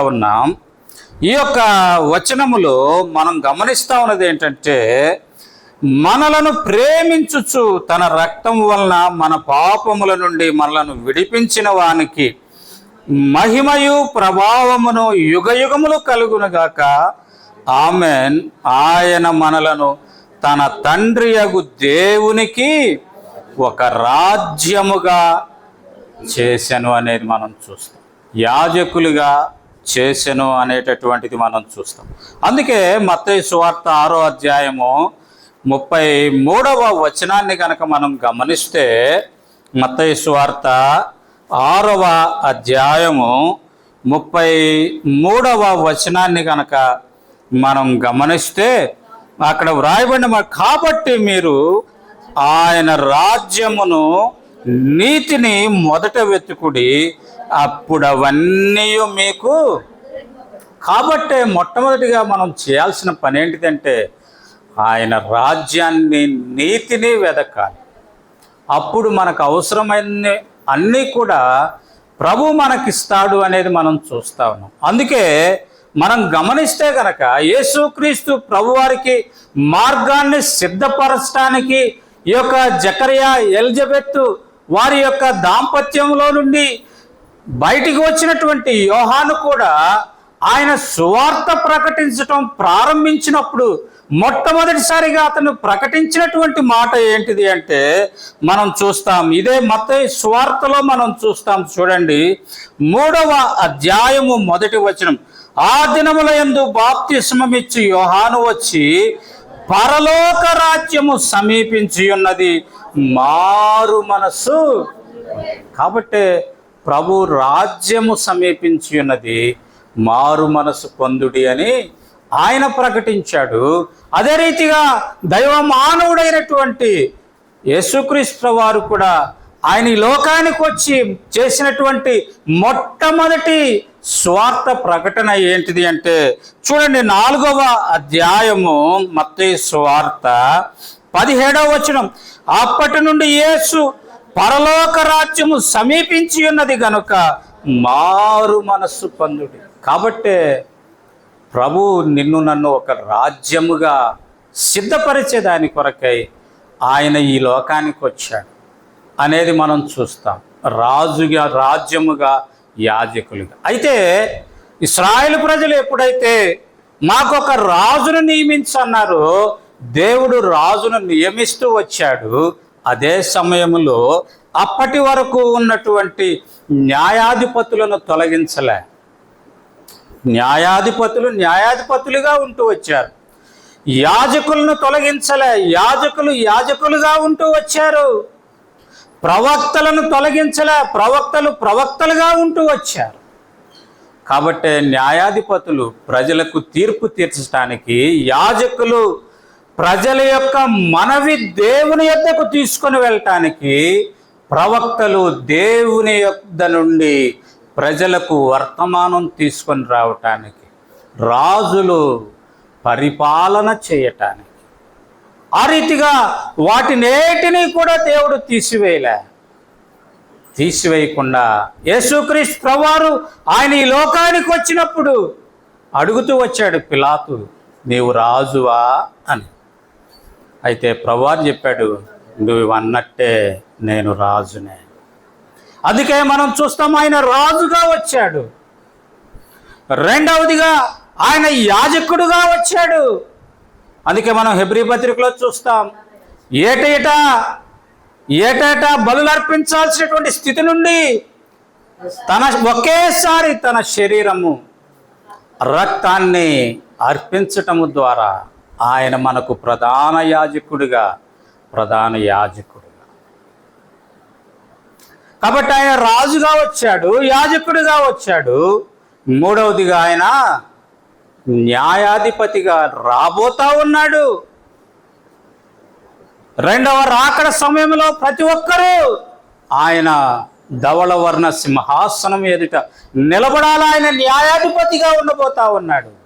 ఉన్నాం. ఈ యొక్క వచనములో మనం గమనిస్తూ ఉన్నది ఏంటంటే మనలను ప్రేమించుచు తన రక్తం వలన మన పాపముల నుండి మనలను విడిపించిన వానికి మహిమయు ప్రభావమును యుగయుగములు కలుగునుగాక ఆమెన్. ఆయన మనలను తన తండ్రి యగు దేవునికి ఒక రాజ్యముగా చేశాను అనేది మనం చూస్తాం. యాజకులుగా చేసెను అనేటటువంటిది మనం చూస్తాం. అందుకే మత్తయి సువార్త ఆరో అధ్యాయము ముప్పై మూడవ వచనాన్ని కనుక మనం గమనిస్తే మత్తయి సువార్త ఆరవ అధ్యాయము ముప్పై మూడవ వచనాన్ని కనుక మనం గమనిస్తే అక్కడ వ్రాయబడిన కాబట్టి మీరు ఆయన రాజ్యమును నీతిని మొదట వెతుకుడి అప్పుడు అవన్నీ మీకు. కాబట్టే మొట్టమొదటిగా మనం చేయాల్సిన పని ఏంటిదంటే ఆయన రాజ్యాన్ని నీతిని వెదకాలి. అప్పుడు మనకు అవసరమైన అన్నీ కూడా ప్రభు మనకిస్తాడు అనేది మనం చూస్తా ఉన్నాం. అందుకే మనం గమనిస్తే కనుక యేసుక్రీస్తు ప్రభువారికి మార్గాన్ని సిద్ధపరచడానికి ఈ యొక్క జకరియా ఎలిజబెత్ వారి యొక్క దాంపత్యంలో నుండి బయటికి వచ్చినటువంటి యోహాను కూడా ఆయన సువార్త ప్రకటించటం ప్రారంభించినప్పుడు మొట్టమొదటిసారిగా అతను ప్రకటించినటువంటి మాట ఏంటిది అంటే మనం చూస్తాం. ఇదే మత సువార్తలో మనం చూస్తాం చూడండి. మూడవ అధ్యాయము మొదటి వచనం. ఆ దినముల యందు బాప్తిస్మమిచ్చి యోహాను వచ్చి పరలోక రాజ్యము సమీపించి ఉన్నది మారు మనస్సు కాబట్టే ప్రభు రాజ్యము సమీపించి ఉన్నది మారు మనసు పొందుడి అని ఆయన ప్రకటించాడు. అదే రీతిగా దైవ మానవుడైనటువంటి యేసుక్రీస్తు వారు కూడా ఆయన ఈ లోకానికి వచ్చి చేసినటువంటి మొట్టమొదటి స్వార్థ ప్రకటన ఏంటిది అంటే చూడండి నాలుగవ అధ్యాయము మత్తయి స్వార్థ పదిహేడవ వచనం. అప్పటి నుండి యేసు పరలోక రాజ్యము సమీపించి ఉన్నది గనుక మారు మనస్సు పొందుడి. కాబట్టే ప్రభు నిన్ను నన్ను ఒక రాజ్యముగా సిద్ధపరిచే దాని కొరకై ఆయన ఈ లోకానికి వచ్చాడు. అనేది మనం చూస్తాం. రాజుగా రాజ్యముగా యాజకులుగా. అయితే ఇస్రాయేల్ ప్రజలు ఎప్పుడైతే మాకు ఒక రాజును నియమించన్నారో దేవుడు రాజును నియమిస్తూ వచ్చాడు. అదే సమయంలో అప్పటి వరకు ఉన్నటువంటి న్యాయాధిపతులను తొలగించలే. న్యాయాధిపతులు న్యాయాధిపతులుగా ఉంటూ వచ్చారు. యాజకులను తొలగించలే. యాజకులు యాజకులుగా ఉంటూ వచ్చారు. ప్రవక్తలను తొలగించలే. ప్రవక్తలు ప్రవక్తలుగా ఉంటూ వచ్చారు. కాబట్టి న్యాయాధిపతులు ప్రజలకు తీర్పు తీర్చడానికి యాజకులు ప్రజల యొక్క మనవి దేవుని యొద్దకు తీసుకొని వెళ్ళటానికి ప్రవక్తలు దేవుని యొద్ద నుండి ప్రజలకు వర్తమానం తీసుకొని రావటానికి రాజులు పరిపాలన చేయటానికి. ఆ రీతిగా వాటినేటిని కూడా దేవుడు తీసివేయలే. తీసివేయకుండా యేసుక్రీస్తు ప్రవారు ఆయన ఈ లోకానికి వచ్చినప్పుడు అడుగుతూ వచ్చాడు పిలాతు నీవు రాజువా? అని. అయితే ప్రభువారు చెప్పాడు నువ్వు అన్నట్టే నేను రాజునే. అందుకే మనం చూస్తాం ఆయన రాజుగా వచ్చాడు. రెండవదిగా ఆయన యాజకుడుగా వచ్చాడు. అందుకే మనం హెబ్రి పత్రికలో చూస్తాం ఏటేటా ఏటేటా బలులు అర్పించాల్సినటువంటి స్థితి నుండి తన ఒకేసారి తన శరీరము రక్తాన్ని అర్పించటము ద్వారా ఆయన మనకు ప్రధాన యాజకుడిగా ప్రధాన యాజకుడిగా. కాబట్టి ఆయన రాజుగా వచ్చాడు యాజకుడిగా వచ్చాడు. మూడవదిగా ఆయన న్యాయాధిపతిగా రాబోతా ఉన్నాడు. రెండవ రాకడ సమయంలో ప్రతి ఒక్కరూ ఆయన ధవళవర్ణ సింహాసనం ఎదుట నిలబడాల ఆయన న్యాయాధిపతిగా ఉండబోతా ఉన్నాడు.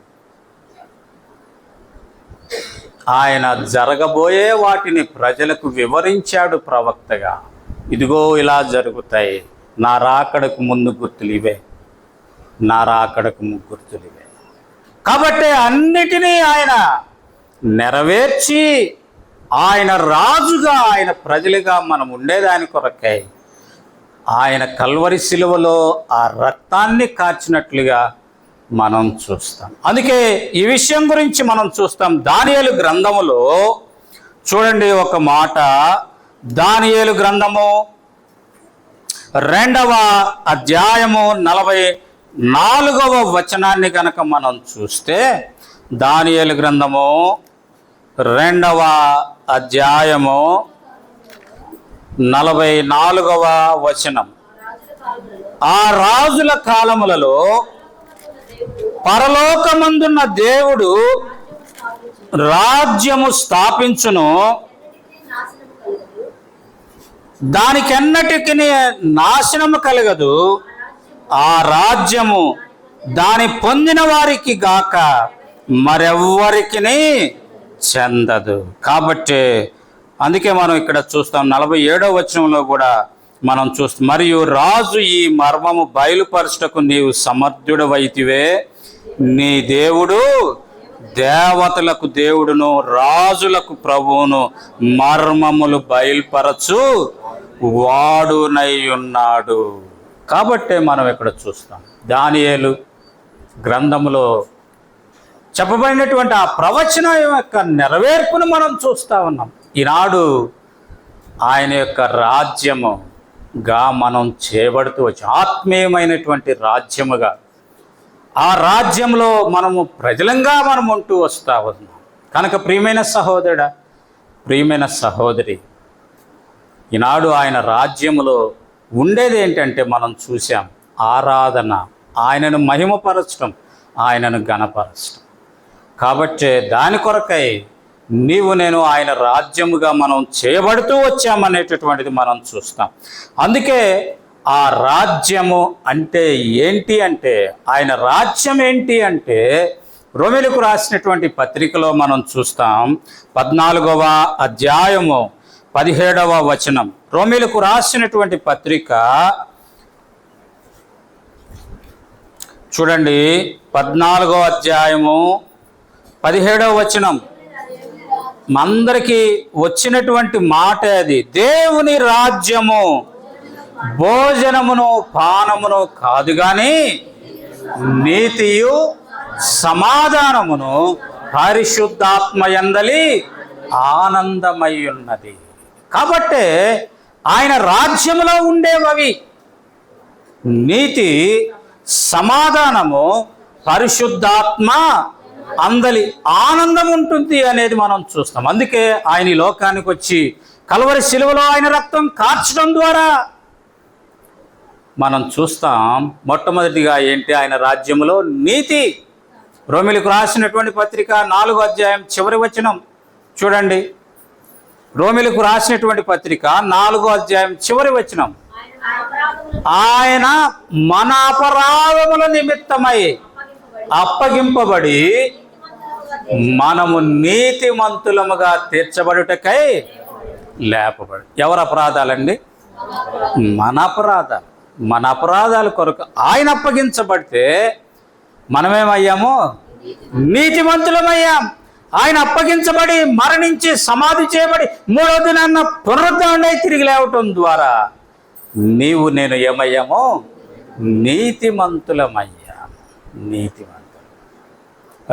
ఆయన జరగబోయే వాటిని ప్రజలకు వివరించాడు ప్రవక్తగా. ఇదిగో ఇలా జరుగుతాయి. నా రాకడకు ముందు గుర్తులు ఇవే. నా రాకడకు ముగ్గుర్తులివే కాబట్టి అన్నిటినీ ఆయన నెరవేర్చి ఆయన రాజుగా ఆయన ప్రజలుగా మనం ఉండేదాని కొరకై ఆయన కల్వరి శిలువలో ఆ రక్తాన్ని కార్చినట్లుగా మనం చూస్తాం. అందుకే ఈ విషయం గురించి మనం చూస్తాం. దానియలు గ్రంథములో చూడండి ఒక మాట. దానియేలు గ్రంథము రెండవ అధ్యాయము నలభై నాలుగవ వచనాన్ని కనుక మనం చూస్తే దానియేలు గ్రంథము రెండవ అధ్యాయము నలభై నాలుగవ వచనం. ఆ రాజుల కాలములలో పరలోకమందున్న దేవుడు రాజ్యము స్థాపించును. దానికెన్నటికి నాశనము కలగదు. ఆ రాజ్యము దాని పొందిన వారికి గాక మరెవ్వరికి చెందదు. కాబట్టి అందుకే మనం ఇక్కడ చూస్తాం నలభై ఏడో వచనంలో కూడా మనం చూస్తాం మరియు రాజు ఈ మర్మము బయలుపరచుటకు నీవు సమర్థుడవైతివే. నీ దేవుడు దేవతలకు దేవుడును రాజులకు ప్రభువును మర్మములు బయలుపరచు వాడునై ఉన్నాడు కాబట్టే మనం ఇక్కడ చూస్తాం. దానియేలు గ్రంథములో చెప్పబడినటువంటి ఆ ప్రవచనం యొక్క నెరవేర్పును మనం చూస్తా ఉన్నాం. ఈనాడు ఆయన యొక్క రాజ్యముగా మనం చేయబడుతూ వచ్చి ఆత్మీయమైనటువంటి రాజ్యముగా ఆ రాజ్యంలో మనము ప్రజలంగా మనం ఉంటూ వస్తా ఉన్నాం కనుక ప్రియమైన సహోదరుడ ప్రియమైన సహోదరి ఈనాడు ఆయన రాజ్యంలో ఉండేది ఏంటంటే మనం చూసాం ఆరాధన. ఆయనను మహిమపరచడం ఆయనను గణపరచడం కాబట్టి దాని కొరకై నీవు నేను ఆయన రాజ్యముగా మనం చేయబడుతూ వచ్చామనేటటువంటిది మనం చూస్తాం. అందుకే ఆ రాజ్యము అంటే ఏంటి అంటే ఆయన రాజ్యం ఏంటి అంటే రోమిలకు రాసినటువంటి పత్రికలో మనం చూస్తాం పద్నాలుగవ అధ్యాయము పదిహేడవ వచనం. రోమిలకు రాసినటువంటి పత్రిక చూడండి పద్నాలుగవ అధ్యాయము పదిహేడవ వచనం. మందరికి వచ్చినటువంటి మాట అది. దేవుని రాజ్యము. భోజనమును పానమును కాదు గాని నీతియు సమాధానమును పరిశుద్ధాత్మయందలి ఆనందమై ఉన్నది కాబట్టే ఆయన రాజ్యములో ఉండేవవి. నీతి సమాధానము పరిశుద్ధాత్మ అందలి ఆనందం ఉంటుంది అనేది మనం చూస్తాం. అందుకే ఆయన ఈ లోకానికి వచ్చి కలవరి శిలువలో ఆయన రక్తం కార్చడం ద్వారా మనం చూస్తాం మొట్టమొదటిగా ఏంటి? ఆయన రాజ్యములో నీతి. రోమిలకు రాసినటువంటి పత్రిక నాలుగో అధ్యాయం చివరి వచనం. చూడండి. రోమిలకు రాసినటువంటి పత్రిక నాలుగో అధ్యాయం చివరి వచనం. ఆయన మన అపరాధముల నిమిత్తమై అప్పగింపబడి మనము నీతిమంతులముగా తీర్చబడుటకై లేపబడి ఎవరు అపరాధాలండి? మన అపరాధాలు. మన అపరాధాల కొరకు ఆయన అప్పగించబడితే మనమేమయ్యాము? నీతిమంతులమయ్యాం. ఆయన అప్పగించబడి మరణించి సమాధి చేయబడి మూడో దినాన్న పునరుద్ధరణై తిరిగి లేవటం ద్వారా నీవు నేను ఏమయ్యామో? నీతిమంతులమయ్యా. నీతిమంతులు.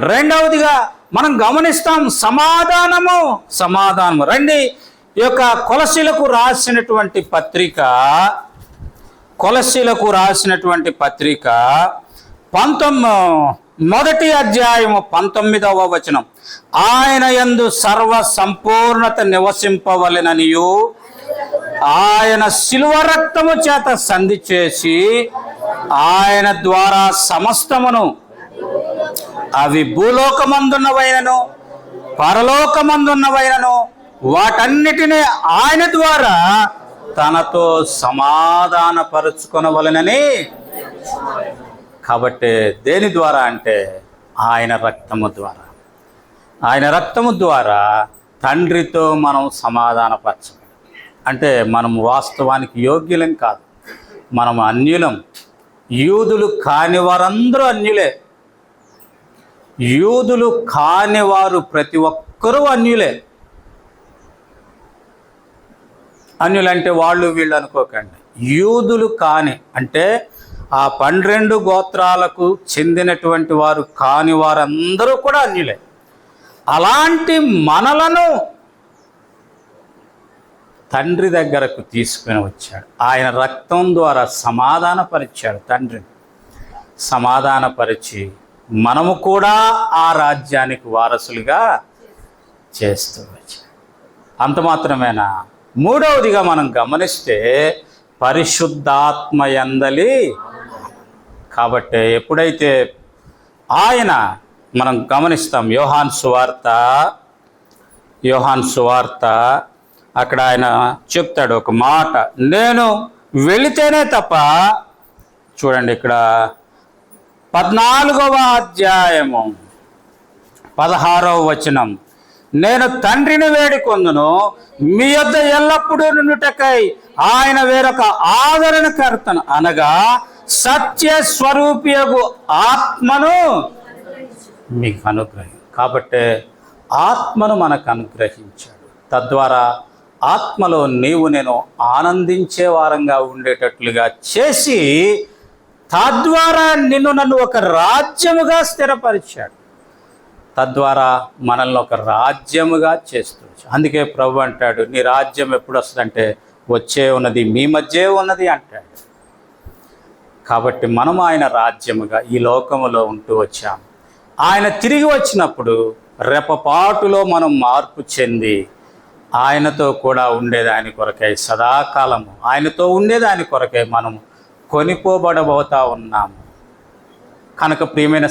రెండవదిగా మనం గమనిస్తాం సమాధానము సమాధానము. రండి ఈ యొక్క కొలసీలకు రాసినటువంటి పత్రిక కొలసీలకు రాసినటువంటి పత్రిక పంతొమ్మి మొదటి అధ్యాయము పంతొమ్మిదవ వచనం. ఆయన ఎందు సర్వ సంపూర్ణత నివసింపవలెననియు ఆయన శిలువ రక్తము చేత సంధి చేసి ఆయన ద్వారా సమస్తమును అవి భూలోకమందున్నవైనను పరలోకమందున్నవైనను వాటన్నిటినీ ఆయన ద్వారా తనతో సమాధానపరుచుకొనవలనని కాబట్టి దేని ద్వారా అంటే ఆయన రక్తము ద్వారా. ఆయన రక్తము ద్వారా తండ్రితో మనం సమాధానపరచగలం అంటే మనం వాస్తవానికి యోగ్యులం కాదు. మనం అన్యులం. యూదులు కాని వారందరూ అన్యులే. యూదులు కాని వారు ప్రతి ఒక్కరూ అన్యులే. అన్యులంటే వాళ్ళు వీళ్ళు అనుకోకండి. యూదులు కాని అంటే ఆ పన్నెండు గోత్రాలకు చెందినటువంటి వారు కాని వారందరూ కూడా అన్యులే. అలాంటి మనలను తండ్రి దగ్గరకు తీసుకుని వచ్చాడు. ఆయన రక్తం ద్వారా సమాధానపరిచాడు తండ్రిని. సమాధానపరిచి మనము కూడా ఆ రాజ్యానికి వారసులుగా చేస్తూ వచ్చాడు. అంత మాత్రమేనా? మూడవదిగా మనం గమనిస్తే పరిశుద్ధాత్మ ఎందలి కాబట్టి ఎప్పుడైతే ఆయన మనం గమనిస్తాం యోహాన్ సువార్త యోహాన్ సువార్త అక్కడ ఆయన చెప్తాడు ఒక మాట నేను వెళితేనే తప్ప చూడండి ఇక్కడ పద్నాలుగవ అధ్యాయము పదహారవ వచనం. నేను తండ్రిని వేడుకొందును మీ యొద్ద ఎల్లప్పుడూ నుండుటకై ఆయన వేరొక ఆదరణకర్తను అనగా సత్య స్వరూపియగు ఆత్మను మీకు అనుగ్రహం. కాబట్టి ఆత్మను మనకు అనుగ్రహించాడు. తద్వారా ఆత్మలో నీవు నేను ఆనందించే వారంగా ఉండేటట్లుగా చేసి తద్వారా నిన్ను నన్ను ఒక రాజ్యముగా స్థిరపరిచాడు. తద్వారా మనల్ని ఒక రాజ్యముగా చేస్తూ అందుకే ప్రభు అంటాడు నీ రాజ్యం ఎప్పుడు వస్తుందంటే వచ్చే ఉన్నది మీ మధ్య ఉన్నది అంటాడు. కాబట్టి మనం ఆయన రాజ్యముగా ఈ లోకములో ఉంటూ వచ్చాం ఆయన తిరిగి వచ్చినప్పుడు రెపపాటులో మనం మార్పు చెంది ఆయనతో కూడా ఉండేదాని కొరకై సదాకాలము ఆయనతో ఉండేదాని కొరకై మనం కొనిపోబడబోతా ఉన్నాము. కనుక ప్రియమైన